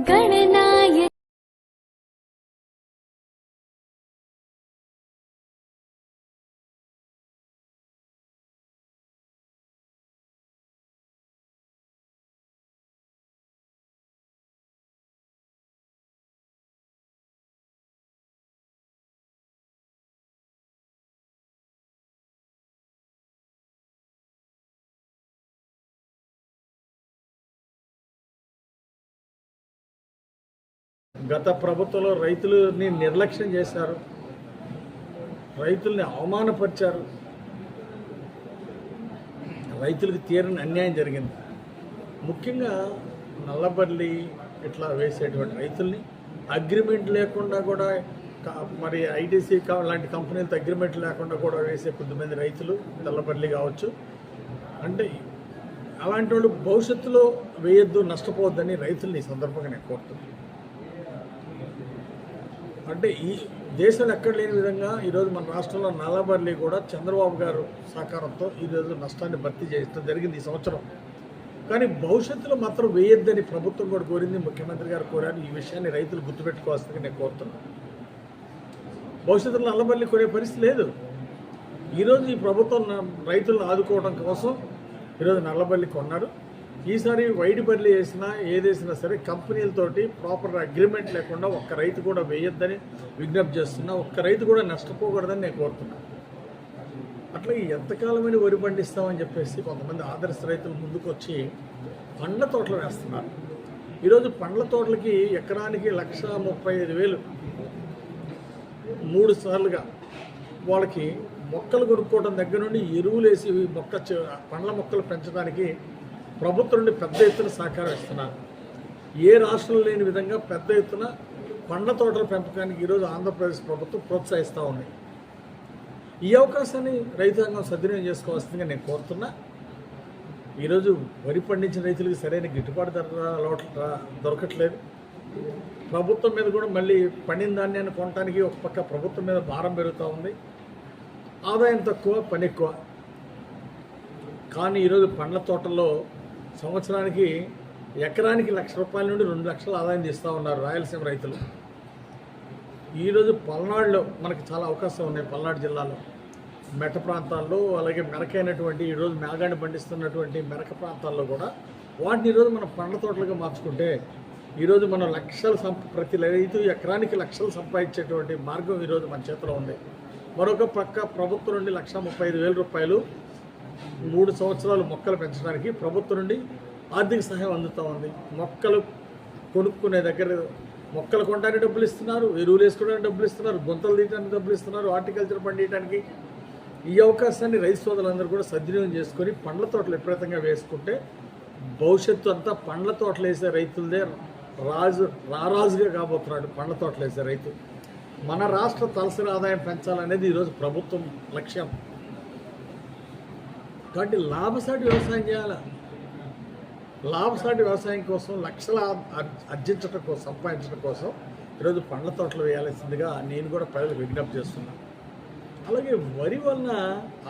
गणनाय గత ప్రభుత్వంలో రైతులని నిర్లక్ష్యం చేశారు. రైతుల్ని అవమానపరిచారు. రైతులకు తీరని అన్యాయం జరిగింది. ముఖ్యంగా నల్లబల్లి ఇట్లా వేసేటువంటి రైతుల్ని అగ్రిమెంట్ లేకుండా కూడా మరి ఐటీసీ లాంటి కంపెనీలతో అగ్రిమెంట్ లేకుండా కూడా వేసే కొద్దిమంది రైతులు నల్లబల్లి కావచ్చు. అంటే అలాంటి వాళ్ళు భవిష్యత్తులో వేయొద్దు నష్టపోవద్దని రైతుల్ని ఈ సందర్భంగా నేను కోరుతున్నాను. అంటే ఈ దేశంలో ఎక్కడ లేని విధంగా ఈరోజు మన రాష్ట్రంలో నల్లబర్లి కూడా చంద్రబాబు గారు సహకారంతో ఈరోజు నష్టాన్ని భర్తీ చేయడం జరిగింది ఈ సంవత్సరం. కానీ భవిష్యత్తులో మాత్రం వేయొద్దని ప్రభుత్వం కూడా కోరింది ముఖ్యమంత్రి గారు కోరారు. ఈ విషయాన్ని రైతులు గుర్తుపెట్టుకోవాల్సింది నేను కోరుతున్నాను భవిష్యత్తులో నల్లబల్లి కొనే పరిస్థితి లేదు. ఈరోజు ఈ ప్రభుత్వం రైతులను ఆదుకోవడం కోసం ఈరోజు నల్లబల్లి కొన్నారు. ఈసారి వైడిపల్లి వేసినా ఏదేసినా సరే కంపెనీలతోటి ప్రాపర్ అగ్రిమెంట్ లేకుండా ఒక్క రైతు కూడా వేయొద్దని విజ్ఞప్తి చేస్తున్నా. ఒక్క రైతు కూడా నష్టపోకూడదని నేను కోరుతున్నాను అట్లా ఎంతకాలమైన వరి పండిస్తామని చెప్పేసి కొంతమంది ఆదర్శ రైతులు ముందుకొచ్చి పండ్ల తోటలు వేస్తున్నారు. ఈరోజు పండ్ల తోటలకి ఎకరానికి లక్ష ముప్పై ఐదు వేలు మూడు సార్లుగా వాళ్ళకి మొక్కలు కొనుక్కోవడం దగ్గర నుండి ఎరువులు వేసి మొక్క పండ్ల మొక్కలు పెంచడానికి ప్రభుత్వం నుండి పెద్ద ఎత్తున సహకారం ఇస్తున్నారు. ఏ రాష్ట్రంలో లేని విధంగా పెద్ద ఎత్తున పండ్ల తోటల పెంపకానికి ఈరోజు ఆంధ్రప్రదేశ్ ప్రభుత్వం ప్రోత్సహిస్తూ ఉంది. ఈ అవకాశాన్ని రైతాంగం సద్వినియోగం చేసుకోవాల్సిందిగా నేను కోరుతున్నా. ఈరోజు వరి పండించిన రైతులకు సరైన గిట్టుబాటు ధర రా- దొరకట్లేదు. ప్రభుత్వం మీద కూడా మళ్ళీ పండిన ధాన్యాన్ని కొనడానికి ఒక పక్క ప్రభుత్వం మీద భారం పెరుగుతూ ఉంది. ఆదాయం తక్కువ పని ఎక్కువ. కానీ ఈరోజు పండ్ల తోటల్లో సంవత్సరానికి ఎకరానికి లక్ష రూపాయల నుండి రెండు లక్షల ఆదాయం తీస్తూ ఉన్నారు రాయలసీమ రైతులు. ఈరోజు పల్నాడులో మనకు చాలా అవకాశం ఉన్నాయి పల్నాడు జిల్లాలో. మెట్ట ప్రాంతాల్లో అలాగే మెరకైనటువంటి ఈరోజు మేఘాన్ని పండిస్తున్నటువంటి మెరక ప్రాంతాల్లో కూడా వాటిని ఈరోజు మనం పండ్ల తోటలుగా మార్చుకుంటే ఈరోజు మనం లక్షలు సంప ప్రతి రైతు ఎకరానికి లక్షలు సంపాదించేటువంటి మార్గం ఈరోజు మన చేతిలో ఉంది. మరొక పక్క ప్రభుత్వం నుండి లక్ష ముప్పై ఐదు వేల రూపాయలు మూడు సంవత్సరాలు మొక్కలు పెంచడానికి ప్రభుత్వం నుండి ఆర్థిక సహాయం అందుతూ ఉంది. మొక్కలు కొనుక్కునే దగ్గర మొక్కలు కొనడానికి డబ్బులు ఇస్తున్నారు ఎరువులు వేసుకోవడానికి డబ్బులు ఇస్తున్నారు గుంతలు తీయడానికి డబ్బులు ఇస్తున్నారు హార్టికల్చర్ పండించడానికి ఈ అవకాశాన్ని రైతు సోదరులందరూ కూడా సద్వినియోగం చేసుకొని పండ్ల తోటలు విపరీతంగా వేసుకుంటే భవిష్యత్తు అంతా పండ్ల తోటలు వేసే రైతులదే రాజు రారాజుగా కాబోతున్నాడు పండ్ల తోటలు వేసే రైతు. మన రాష్ట్ర తలసరి ఆదాయం పెంచాలనేది ఈరోజు ప్రభుత్వం లక్ష్యం. కాబట్టి లాభసాటి వ్యవసాయం చేయాలా? లాభసాటి వ్యవసాయం కోసం లక్షల అర్జించడం కోసం సంపాదించడం కోసం ఈరోజు పండ్ల తోటలు వేయాల్సిందిగా నేను కూడా ప్రజలకు విజ్ఞప్తి చేస్తున్నాను అలాగే వరి వలన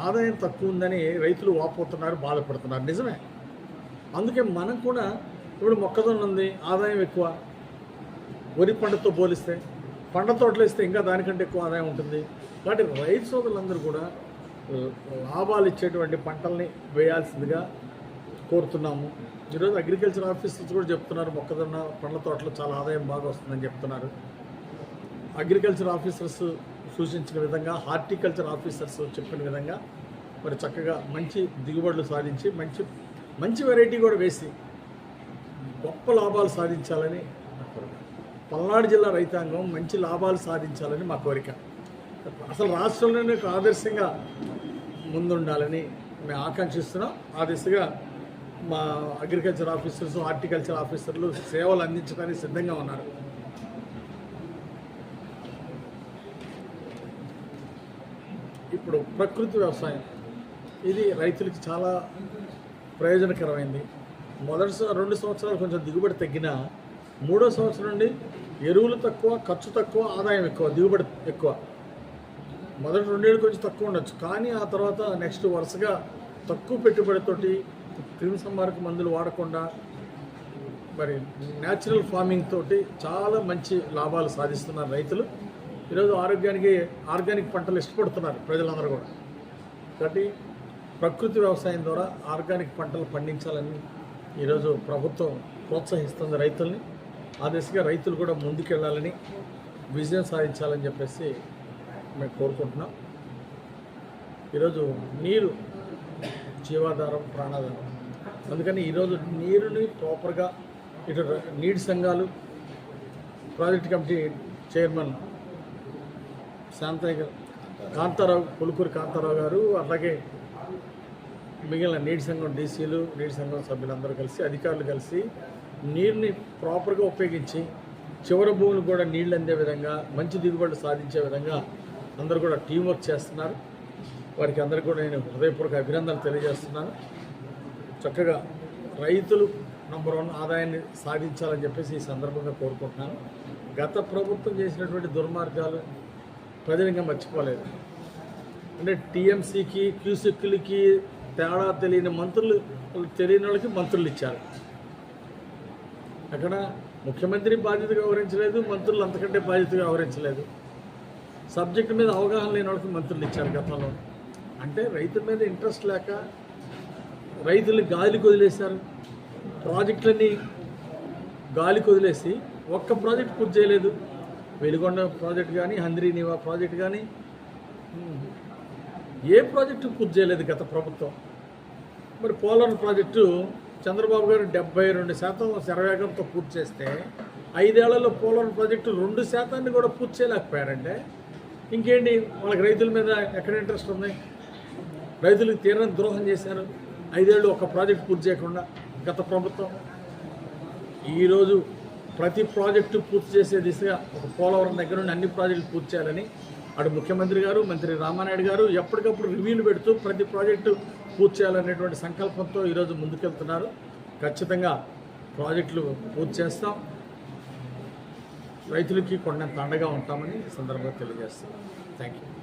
ఆదాయం తక్కువ ఉందని రైతులు వాపోతున్నారు బాధపడుతున్నారు. నిజమే. అందుకే మనం కూడా ఇప్పుడు మొక్కజొన్న ఉంది ఆదాయం ఎక్కువ. వరి పంటతో పోలిస్తే పంట తోటలు వేస్తే ఇంకా దానికంటే ఎక్కువ ఆదాయం ఉంటుంది. కాబట్టి రైతు సోదరులందరూ కూడా లాభాలు ఇచ్చేటువంటి పంటల్ని వేయాల్సిందిగా కోరుతున్నాము. ఈరోజు అగ్రికల్చర్ ఆఫీసర్స్ కూడా చెప్తున్నారు మొక్కజొన్న పండ్ల తోటలో చాలా ఆదాయం బాగా వస్తుందని చెప్తున్నారు. అగ్రికల్చర్ ఆఫీసర్స్ సూచించిన విధంగా హార్టికల్చర్ ఆఫీసర్స్ చెప్పిన విధంగా మరి చక్కగా మంచి దిగుబడులు సాధించి మంచి మంచి వెరైటీ కూడా వేసి గొప్ప లాభాలు సాధించాలని పల్నాడు జిల్లా రైతాంగం మంచి లాభాలు సాధించాలని మా కోరిక. అసలు రాష్ట్రంలోనే ఆదర్శంగా ముందుండాలని మేము ఆకాంక్షిస్తున్నాం. ఆ దిశగా మా అగ్రికల్చర్ ఆఫీసర్స్ హార్టికల్చర్ ఆఫీసర్లు సేవలు అందించడానికి సిద్ధంగా ఉన్నారు. ఇప్పుడు ప్రకృతి వ్యవసాయం. ఇది రైతులకి చాలా ప్రయోజనకరమైంది. మొదటి రెండు సంవత్సరాలు కొంచెం దిగుబడి తగ్గినా మూడో సంవత్సరం నుండి ఎరువులు తక్కువ ఖర్చు తక్కువ ఆదాయం ఎక్కువ దిగుబడి ఎక్కువ. మొదటి రెండేళ్ళు కొంచెం తక్కువ ఉండొచ్చు. కానీ ఆ తర్వాత నెక్స్ట్ వరుసగా తక్కువ పెట్టుబడితోటి క్రిమి సంహారక మందులు వాడకుండా మరి న్యాచురల్ ఫార్మింగ్ తోటి చాలా మంచి లాభాలు సాధిస్తున్నారు రైతులు. ఈరోజు ఆరోగ్యానికి ఆర్గానిక్ పంటలు ఇష్టపడుతున్నారు ప్రజలందరూ కూడా. కాబట్టి ప్రకృతి వ్యవసాయం ద్వారా ఆర్గానిక్ పంటలు పండించాలని ఈరోజు ప్రభుత్వం ప్రోత్సహిస్తుంది రైతుల్ని. ఆ దిశగా రైతులు కూడా ముందుకెళ్ళాలని విజయం సాధించాలని చెప్పేసి మేము కోరుకుంటున్నాం. ఈరోజు నీరు జీవాధారం ప్రాణాధారం. అందుకని ఈరోజు నీరుని ప్రాపర్గా ఇటు నీటి సంఘాలు ప్రాజెక్ట్ కమిటీ చైర్మన్ శాంతయ్య గారు కాంతారావు పులుకూరి కాంతారావు గారు అలాగే మిగిలిన నీటి సంఘం డీసీలు నీటి సంఘం సభ్యులందరూ కలిసి అధికారులు కలిసి నీరుని ప్రాపర్గా ఉపయోగించి చివరి భూములు కూడా నీళ్ళు అందే విధంగా మంచి దిగుబడులు సాధించే విధంగా అందరూ కూడా టీం వర్క్ చేస్తున్నారు. వారికి అందరికీ కూడా నేను హృదయపూర్వక అభినందనలు తెలియజేస్తున్నాను. చక్కగా రైతులు నంబర్ వన్ ఆదాయాన్ని సాధించాలని చెప్పేసి ఈ సందర్భంగా కోరుకుంటున్నాను. గత ప్రభుత్వం చేసినటువంటి దుర్మార్గాలు ప్రజలంగా మర్చిపోలేదు. అంటే టీఎంసీకి క్యూసిక్కులకి తేడా తెలియని మంత్రులు తెలియని వాళ్ళకి మంత్రులు ఇచ్చారు. అక్కడ ముఖ్యమంత్రి బాధ్యత వివరించలేదు మంత్రులు అంతకంటే బాధ్యత వివరించలేదు సబ్జెక్టు మీద అవగాహన లేని వాళ్ళకి మంత్రులు ఇచ్చారు గతంలో. అంటే రైతుల మీద ఇంట్రెస్ట్ లేక రైతులు గాలికి వదిలేశారు ప్రాజెక్టులన్నీ గాలికి వదిలేసి ఒక్క ప్రాజెక్ట్ పూర్తి చేయలేదు. వెలుగొండ ప్రాజెక్ట్ కానీ హంద్రీ నివా ప్రాజెక్ట్ కానీ ఏ ప్రాజెక్టు పూర్తి చేయలేదు గత ప్రభుత్వం. మరి పోలవరం ప్రాజెక్టు చంద్రబాబు గారు డెబ్బై రెండు శాతం శరవేగంతో పూర్తి చేస్తే ఐదేళ్ళలో పోలవరం ప్రాజెక్టు రెండు శాతాన్ని కూడా పూర్తి చేయలేకపోయారంటే ఇంకేంటి వాళ్ళకి రైతుల మీద ఎక్కడ ఇంట్రెస్ట్ ఉంది రైతులకు తీరని ద్రోహం చేశారు. ఐదేళ్ళు ఒక ప్రాజెక్ట్ పూర్తి చేయకుండా గత ప్రభుత్వం. ఈరోజు ప్రతి ప్రాజెక్టు పూర్తి చేసే దిశగా ఒక పోలవరం దగ్గర నుండి అన్ని ప్రాజెక్టులు పూర్తి చేయాలని అటు ముఖ్యమంత్రి గారు మంత్రి రామానాయుడు గారు ఎప్పటికప్పుడు రివ్యూలు పెడుతూ ప్రతి ప్రాజెక్టు పూర్తి చేయాలనేటువంటి సంకల్పంతో ఈరోజు ముందుకెళ్తున్నారు. ఖచ్చితంగా ప్రాజెక్టులు పూర్తి చేస్తాం. రైతులకి కొండంత అండగా ఉంటామని సందర్భంగా తెలియజేస్తున్నాను థ్యాంక్ యూ